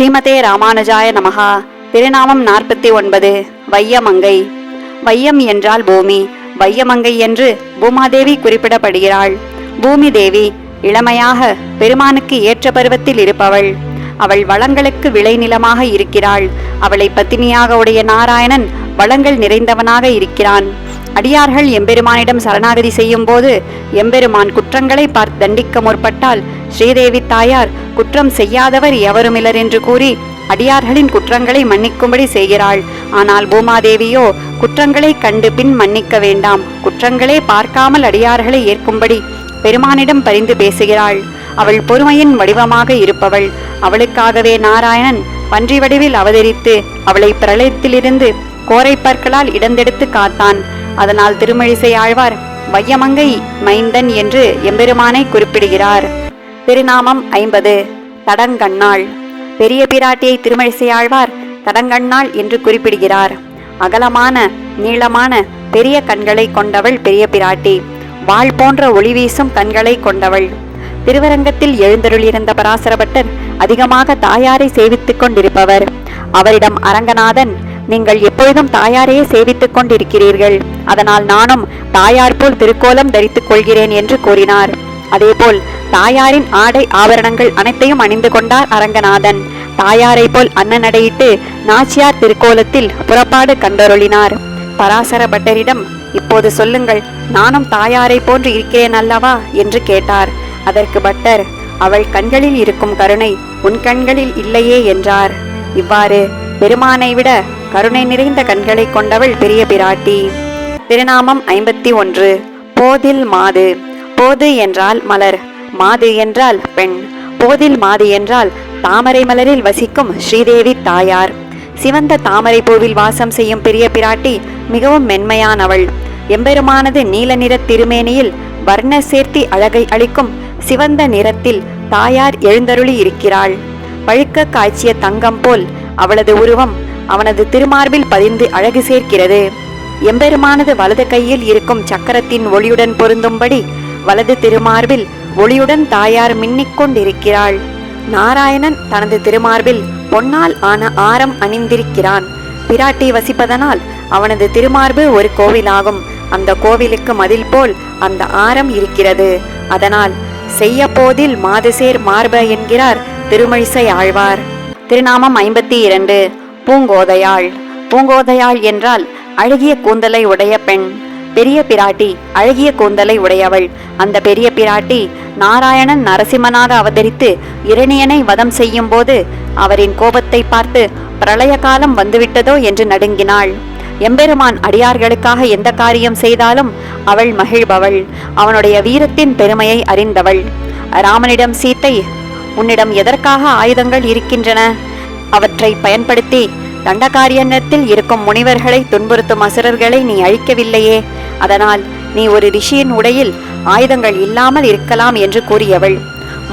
ஸ்ரீமதே ராமானுஜாய நமகா திருநாமம் நாற்பத்தி ஒன்பது வையமங்கை. வையம் என்றால் பூமி வையமங்கை என்று பூமாதேவி குறிப்பிடப்படுகிறாள். பூமி தேவி இளமையாக பெருமானுக்கு ஏற்ற பருவத்தில் இருப்பவள். அவள் வளங்களுக்கு விளைநிலமாக இருக்கிறாள். அவளை பத்தினியாக உடைய நாராயணன் வளங்கள் நிறைந்தவனாக இருக்கிறான். அடியார்கள் எம்பெருமானிடம் சரணாகதி செய்யும் போது எம்பெருமான் குற்றங்களை பார்த்து தண்டிக்க முற்பட்டால் ஸ்ரீதேவி தாயார் குற்றம் செய்யாதவர் எவருமில்லர் என்று கூறி அடியார்களின் குற்றங்களை மன்னிக்கும்படி செய்கிறாள். ஆனால் பூமாதேவியோ குற்றங்களை கண்டு பின் மன்னிக்க வேண்டாம். குற்றங்களே பார்க்காமல் அடியார்களை ஏற்கும்படி பெருமானிடம் பரிந்து பேசுகிறாள். அவள் பொறுமையின் வடிவமாக இருப்பவள். அவளுக்காகவே நாராயணன் பன்றி வடிவில் அவதரித்து அவளை பிரளயத்திலிருந்து கோரைப்பற்களால் இடந்தெடுத்து காத்தான். அதனால் திருமழிசை ஆழ்வார் வையமங்கை மைந்தன் என்று எம்பெருமானை குறிப்பிடுகிறார். திருநாமம் ஐம்பது தடங்கண்ணாள் பெரிய பிராட்டியை திருமழிசை ஆழ்வார் தடங்கண்ணாள் என்று குறிப்பிடுகிறார். அகலமான நீளமான பெரிய கண்களை கொண்டவள் பெரிய பிராட்டி. வாள் போன்ற ஒளி வீசும் கண்களை கொண்டவள். திருவரங்கத்தில் எழுந்தருளிருந்த பராசரபட்டர் அதிகமாக தாயாரை சேவித்துக் கொண்டிருப்பவர். அவரிடம் அரங்கநாதன் நீங்கள் எப்பொழுதும் தாயாரையே சேவித்துக் கொண்டிருக்கிறீர்கள். அதனால் நானும் தாயார் போல் திருக்கோலம் தரித்துக் கொள்கிறேன் என்று கூறினார். அதேபோல் தாயாரின் ஆடை ஆபரணங்கள் அனைத்தையும் அணிந்து கொண்டார் அரங்கநாதன். தாயாரை போல் அன்னநடையிட்டு நாச்சியார் திருக்கோலத்தில் புறப்பாடு கண்டருளினார். பராசர பட்டரிடம் இப்போது சொல்லுங்கள் நானும் தாயாரை போன்று இருக்கிறேன் அல்லவா? என்று கேட்டார். அதற்கு பட்டர் அவள் கண்களில் இருக்கும் கருணை உன் கண்களில் இல்லையே என்றார். இவ்வாறு பெருமானை விட கருணை நிறைந்த கண்களை கொண்டவள் பெரிய பிராட்டி. திருநாமம் ஐம்பத்தி ஒன்று. போதில் மாது. போது என்றால் மலர். மாது என்றால் பெண். போதில் மாது என்றால் தாமரை மலரில் வசிக்கும் ஸ்ரீதேவி தாயார். சிவந்த தாமரை பூவில் வாசம் செய்யும் பெரிய பிராட்டி மிகவும் மென்மையானவள். எம்பெருமானது நீல நிற திருமேனியில் வர்ண சேர்த்தி அழகை அளிக்கும் சிவந்த நிறத்தில் தாயார் எழுந்தருளி இருக்கிறாள். பழுக்க காய்ச்சிய தங்கம் போல் அவளது உருவம் அவனது திருமார்பில் பதிந்து அழகு சேர்க்கிறது. எம்பெருமானது வலது கையில் இருக்கும் சக்கரத்தின் ஒளியுடன் பொருந்தும்படி வலது திருமார்பில் ஒளியுடன் தாயார் மின்னிக் கொண்டிருக்கிறாள். நாராயணன் தனது திருமார்பில் பொன்னால் ஆன ஆரம் அணிந்திருக்கிறான். பிராட்டி வசிப்பதனால் அவனது திருமார்பு ஒரு கோவிலாகும். அந்த கோவிலுக்கு மதில் போல் அந்த ஆரம் இருக்கிறது. அதனால் செய்ய போதில் மாதுசேர் மார்ப என்கிறார் திருமழிசை ஆழ்வார். திருநாமம் ஐம்பத்தி இரண்டு. பூங்கோதையாள். பூங்கோதையாள் என்றால் அழகிய கூந்தலை உடைய பெண். பெரிய பிராட்டி அழகிய கூந்தலை உடையவள். அந்த பெரிய பிராட்டி நாராயணன் நரசிம்மனாக அவதரித்து இரணியனை வதம் செய்யும் போது அவரின் கோபத்தை பார்த்து பிரளய காலம் வந்துவிட்டதோ என்று நடுங்கினாள். எம்பெருமான் அடியார்களுக்காக எந்த காரியம் செய்தாலும் அவள் மகிழ்பவள். அவனுடைய வீரத்தின் பெருமையை அறிந்தவள். ராமனிடம் சீத்தை உன்னிடம் எதற்காக ஆயுதங்கள் இருக்கின்றன? அவற்றை பயன்படுத்தி தண்டகாரியத்தில் இருக்கும் முனிவர்களை துன்புறுத்தும் அசுரர்களை நீ அழிக்கவில்லையே. அதனால் நீ ஒரு ரிஷியின் உடையில் ஆயுதங்கள் இல்லாமல் இருக்கலாம் என்று கூறியவள்.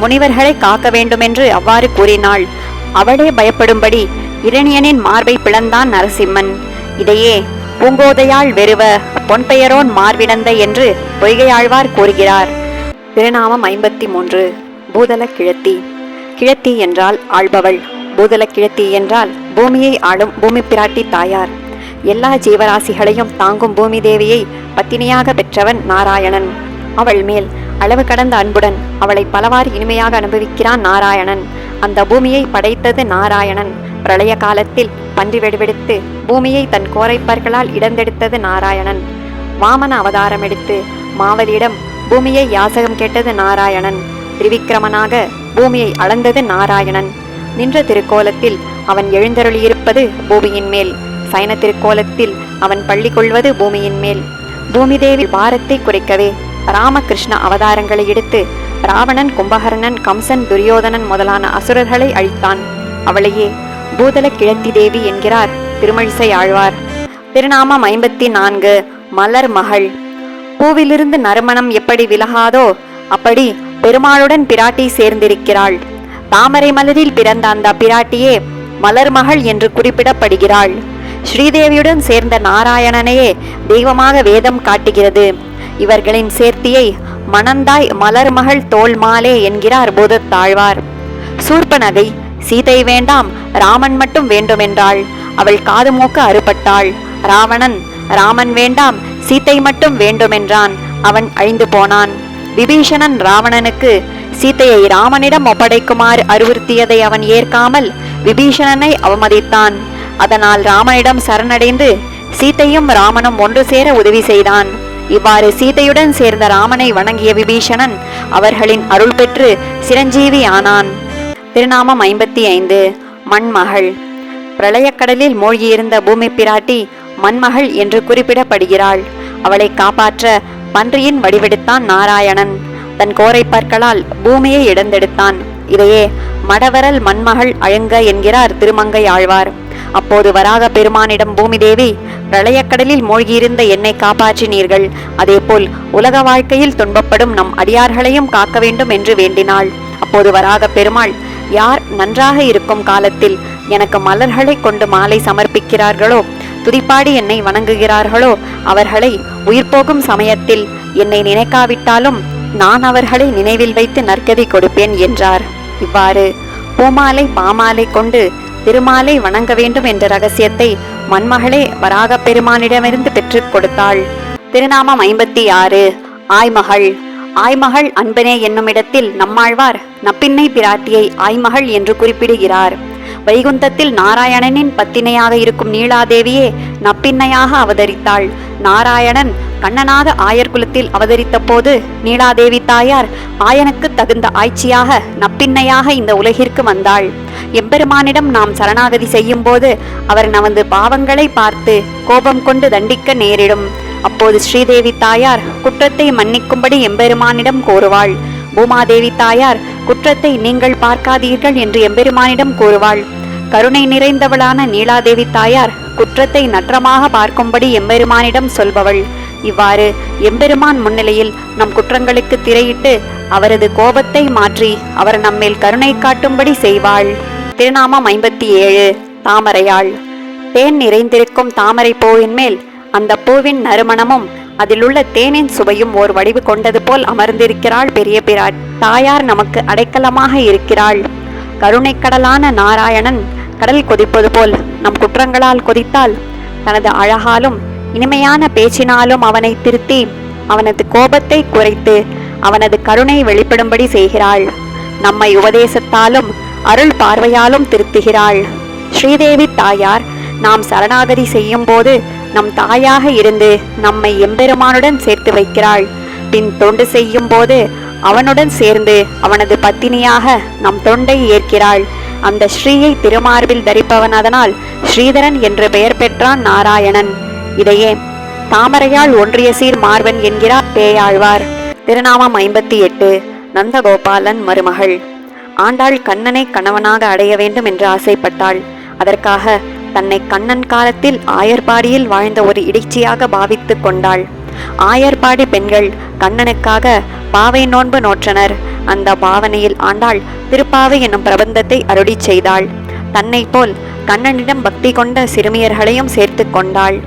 முனிவர்களை காக்க வேண்டுமென்று அவ்வாறு கூறினாள். அவளே பயப்படும்படி இரணியனின் மார்பை பிளந்தான் நரசிம்மன். இதையே பூங்கோதையாள் வெறுவ பொன்பெயரோன் மார்விடந்த என்று பொய்கையாழ்வார் கூறுகிறார். திருநாமம் ஐம்பத்தி மூன்று பூதல கிழத்தி கிழத்தி என்றால் ஆள்பவள். பூதல கிழத்தி என்றால் பூமியை ஆளும் பூமி பிராட்டி தாயார். எல்லா ஜீவராசிகளையும் தாங்கும் பூமி தேவியை பத்தினியாக பெற்றவன் நாராயணன். அவள் மேல் அளவு கடந்த அன்புடன் அவளை பலவாறு இனிமையாக அனுபவிக்கிறான் நாராயணன். அந்த பூமியை படைத்தது நாராயணன். பிரளய காலத்தில் பன்றி வெடிவெடுத்து பூமியை தன் கோரைப்பர்களால் இடந்தெடுத்தது நாராயணன். வாமன அவதாரம் எடுத்து மாவதியிடம் பூமியை யாசகம் கேட்டது நாராயணன். திரிவிக்கிரமனாக பூமியை அளந்தது நாராயணன். நின்ற திருக்கோலத்தில் அவன் எழுந்தருளியிருப்பது பூமியின் மேல். சைன திருக்கோலத்தில் அவன் பள்ளி கொள்வது பூமியின் மேல். பூமிதேவி பாரத்தை குறைக்கவே ராமகிருஷ்ண அவதாரங்களை எடுத்து ராவணன் கும்பகர்ணன் கம்சன் துரியோதனன் முதலான அசுரர்களை அழித்தான். அவளையே பூதல கிழத்தி தேவி என்கிறார். திருமழிசை ஆழ்வார். திருநாமம் ஐம்பத்தி நான்கு மலர் மகள். பூவிலிருந்து நறுமணம் எப்படி விலகாதோ அப்படி பெருமாளுடன் பிராட்டி சேர்ந்திருக்கிறாள். தாமரை மலரில் பிறந்த அந்த பிராட்டியே மலர் மகள் என்று குறிப்பிடப்படுகிறாள். ஸ்ரீதேவியுடன் சேர்ந்த நாராயணனையே தெய்வமாக வேதம் காட்டுகிறது. இவர்களின் சேர்த்தியை மணந்தாய் மலர் மகள் தோல் மாலே என்கிறார் பூதத்தாழ்வார். சூர்பனகை சீதை வேண்டாம் ராமன் மட்டும் வேண்டுமென்றாள். அவள் காது மூக்க அறுபட்டாள். ராவணன் ராமன் வேண்டாம் சீத்தை மட்டும் வேண்டுமென்றான். அவன் அழிந்து போனான். விபீஷணன் ராவணனுக்கு சீத்தையை ராமனிடம் ஒப்படைக்குமாறு அறிவுறுத்தியதை அவன் ஏற்காமல் விபீஷணனை அவமதித்தான். அதனால் ராமனிடம் சரணடைந்து சீத்தையும் ராமனும் ஒன்று சேர உதவி செய்தான். இவ்வாறு சீதையுடன் சேர்ந்த ராமனை வணங்கிய விபீஷணன் அவர்களின் அருள் பெற்று சிரஞ்சீவி ஆனான் திருநாமம் ஐம்பத்தி ஐந்து. மண்மகள். பிரளயக்கடலில் மூழ்கியிருந்த பூமி பிராட்டி மண்மகள் என்று குறிப்பிடப்படுகிறாள். அவளை காப்பாற்ற பன்றியின் வடிவெடுத்தான் நாராயணன். தன் கோரை பார்க்கலால் பூமியை இடந்தெடுத்தான் இதையே மடவரல் மண்மகள் அழுங்க என்கிறார் திருமங்கை ஆழ்வார். அப்போது வராக பெருமானிடம் பூமி தேவி பிரளயக்கடலில் மூழ்கியிருந்த என்னை காப்பாற்றினீர்கள். அதேபோல் உலக வாழ்க்கையில் துன்பப்படும் நம் அடியார்களையும் காக்க வேண்டும் என்று வேண்டினாள். அப்போது வராக பெருமாள் யார் நன்றாக இருக்கும் காலத்தில் எனக்கு மலர்களை கொண்டு மாலை சமர்ப்பிக்கிறார்களோ துதிப்பாடி என்னை வணங்குகிறார்களோ அவர்களை உயிர் போகும் சமயத்தில் என்னை நினைக்காவிட்டாலும் நான் அவர்களை நினைவில் வைத்து நற்கதி கொடுப்பேன் என்றார். இவ்வாறு பூமாலை பாமாலை கொண்டு திருமாலை வணங்க வேண்டும் என்ற ரகசியத்தை மண்மகளே வராகப் பெருமானிடமிருந்து பெற்றுக் கொடுத்தாள். திருநாமம் ஐம்பத்தி ஆறு ஆய்மகள். ஆய்மகள் அன்பனே என்னும் இடத்தில் நம்மாழ்வார் நப்பின்னை பிராட்டியை ஆய்மகள் என்று குறிப்பிடுகிறார். வைகுந்தத்தில் நாராயணனின் பத்தினையாக இருக்கும் நீலாதேவியே நப்பின்னையாக அவதரித்தாள். நாராயணன் கண்ணனாக ஆயர் குலத்தில் அவதரித்த போது நீலாதேவி தாயார் ஆயனுக்கு தகுந்த ஆய்ச்சியாக நப்பின்னையாக இந்த உலகிற்கு வந்தாள். எம்பெருமானிடம் நாம் சரணாகதி செய்யும் போது அவர் நமது பாவங்களை பார்த்து கோபம் கொண்டு தண்டிக்க நேரிடும். அப்போது ஸ்ரீதேவி தாயார் குற்றத்தை மன்னிக்கும்படி எம்பெருமானிடம் கோருவாள். பூமாதேவி தாயார் குற்றத்தை நீங்கள் பார்க்காதீர்கள் என்று எம்பெருமானிடம் கூறுவாள். கருணை நிறைந்தவளான நீலாதேவி தாயார் குற்றத்தை நற்றமாக பார்க்கும்படி எம்பெருமானிடம் சொல்பவள். இவ்வாறு எம்பெருமான் முன்னிலையில் நம் குற்றங்களுக்கு திரையிட்டு அவரது கோபத்தை மாற்றி அவர் நம்மேல் கருணை காட்டும்படி செய்வாள். திருநாமம் ஐம்பத்தி ஏழு தாமரையாள். தேன் நிறைந்திருக்கும் தாமரை பூவின் மேல் அந்த பூவின் நறுமணமும் அதிலுள்ள தேனின் சுவையும் ஓர் வடிவு கொண்டது போல் அமர்ந்திருக்கிறாள் பெரிய பிராட். தாயார் நமக்கு அடைக்கலமாக இருக்கிறாள். கருணைக்கடலான நாராயணன் கடல் கொதிப்பது போல் நம் குற்றங்களால் கொதித்தால் தனது அழகாலும் இனிமையான பேச்சினாலும் அவனை திருத்தி அவனது கோபத்தை குறைத்து அவனது கருணை வெளிப்படும்படி செய்கிறாள். நம்மை உபதேசத்தாலும் அருள் பார்வையாலும் திருத்துகிறாள். ஸ்ரீதேவி தாயார் நாம் சரணாகதி செய்யும் போது நம் தாயாக இருந்து நம்மை எம்பெருமானுடன் சேர்த்து வைக்கிறாள். பின் தொண்டு செய்யும் போது அவனுடன் சேர்ந்து அவனது பத்தினியாக நம் தொண்டை ஏற்கிறாள். அந்த ஸ்ரீயை திருமார்பில் தரிப்பவன் அதனால் ஸ்ரீதரன் என்று பெயர் பெற்றான் நாராயணன். இதையே தாமரையால் ஒன்றிய சீர் மார்வன் என்கிறார் பேயாழ்வார். திருநாமம் ஐம்பத்தி எட்டு நந்தகோபாலன் மருமகள். ஆண்டாள் கண்ணனை கணவனாக அடைய வேண்டும் என்று ஆசைப்பட்டாள். அதற்காக தன்னை கண்ணன் காலத்தில் ஆயர்பாடியில் வாழ்ந்த ஒரு இடிச்சியாக பாவித்துக் கொண்டாள். ஆயர்பாடி பெண்கள் கண்ணனுக்காக பாவை நோன்பு நோற்றனர். அந்த பாவனையில் ஆண்டாள் திருப்பாவை என்னும் பிரபந்தத்தை அருளி செய்தாள். தன்னை போல் கண்ணனிடம் பக்தி கொண்ட சிறுமியர்களையும் சேர்த்து கொண்டாள்.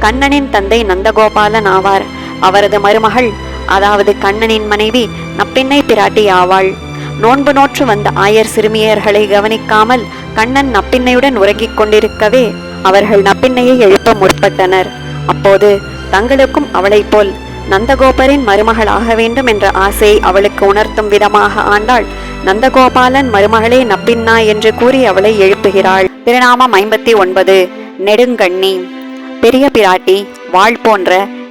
கண்ணனின் தந்தை நந்தகோபாலன் ஆவார். அவரது மருமகள் அதாவது கண்ணனின் மனைவி நப்பெண்ணை பிராட்டி ஆவாள். நோன்பு நோற்று வந்த ஆயர் சிறுமியர்களை கவனிக்காமல் கண்ணன் நப்பின்னையுடன் உறங்கிக் கொண்டிருக்கவே அவர்கள் நப்பின்னையை எழுப்ப முற்பட்டனர். அப்போது தங்களுக்கும் அவளைப் போல் நந்தகோபரின் மருமகள் ஆக வேண்டும் என்ற ஆசையை அவளுக்கு உணர்த்தும் விதமாக ஆண்டாள் நந்தகோபாலன் மருமகளே நப்பின்னா என்று கூறி அவளை எழுப்புகிறாள். திருநாமம் ஐம்பத்தி ஒன்பது நெடுங்கண்ணி. பெரிய பிராட்டி வாழ் போன்ற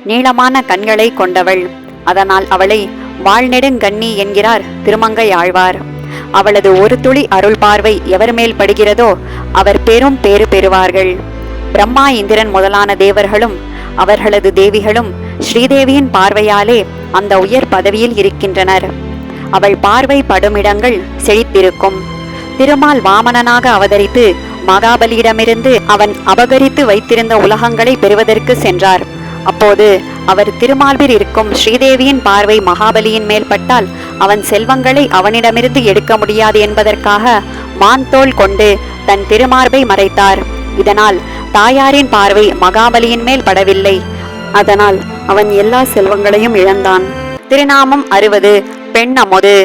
நீளமான கண்களை கொண்டவள். அதனால் அவளை வாழ்நெடுங்கண்ணி என்கிறார் திருமங்கை ஆழ்வார். அவளது ஒரு துளி அருள் பார்வை எவர் மேல் படுகிறதோ அவர் பெரும் பேறு பெறுவார்கள். பிரம்மா இந்திரன் முதலான தேவர்களும் அவர்களது தேவிகளும் ஸ்ரீதேவியின் பார்வையாலே அந்த உயர் பதவியில் இருக்கின்றனர். அவள் பார்வை படுமிடங்கள் செழித்திருக்கும். திருமால் வாமனனாக அவதரித்து மகாபலியிடமிருந்து அவன் அபகரித்து வைத்திருந்த உலகங்களை பெறுவதற்கு சென்றார். அப்போது அவர் திருமால்பில் இருக்கும் ஸ்ரீதேவியின் பார்வை மகாபலியின் மேல் பட்டால் அவன் செல்வங்களை அவனிடமிருந்து எடுக்க முடியாது என்பதற்காக மான்தோல் கொண்டு தன் திருமார்பை மறைத்தார். இதனால் தாயாரின் பார்வை மகாபலியின் மேல் படவில்லை. அதனால் அவன் எல்லா செல்வங்களையும் இழந்தான். திருநாமம் அறுபது பெண் அமுது.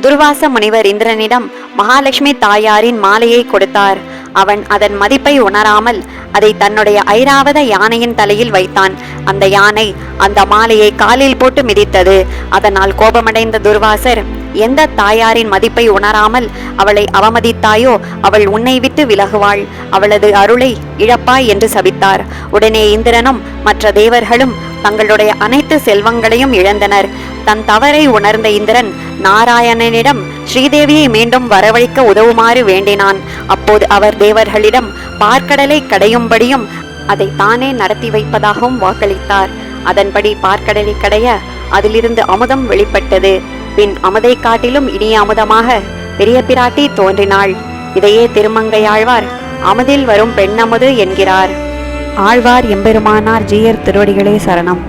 துர்வாச முனிவர் இந்திரனிடம் மகாலட்சுமி தாயாரின் மாலையை கொடுத்தார். அவன் அதன் மதிப்பை உணராமல் அதை தன்னுடைய ஐராவத யானையின் தலையில் வைத்தான். அந்த யானை அந்த மாலையை காலில் போட்டு மிதித்தது. அதனால் கோபமடைந்த துர்வாசர் எந்த தாயாரின் மதிப்பை உணராமல் அவளை அவமதித்தாயோ அவள் உன்னை விட்டு விலகுவாள். அவளது அருளை இழப்பாய் என்று சபித்தார். உடனே இந்திரனும் மற்ற தேவர்களும் தங்களுடைய அனைத்து செல்வங்களையும் இழந்தனர். தன் தவறை உணர்ந்த இந்திரன் நாராயணனிடம் ஸ்ரீதேவியை மீண்டும் வரவழைக்க உதவுமாறு வேண்டினான். அப்போது அவர் தேவர்களிடம் பார்க்கடலை கடையும்படியும் அதை தானே நடத்தி வைப்பதாகவும் வாக்களித்தார். அதன்படி பார்க்கடலை கடைய அதிலிருந்து அமுதம் வெளிப்பட்டது. பின் அமுதை காட்டிலும் இனிய அமுதமாக பெரிய பிராட்டி தோன்றினாள். இதையே திருமங்கையாழ்வார் அமுதில் வரும் பெண்ணமுது என்கிறார். ஆழ்வார் எம்பெருமானார் ஜீயர் திருவடிகளே சரணம்.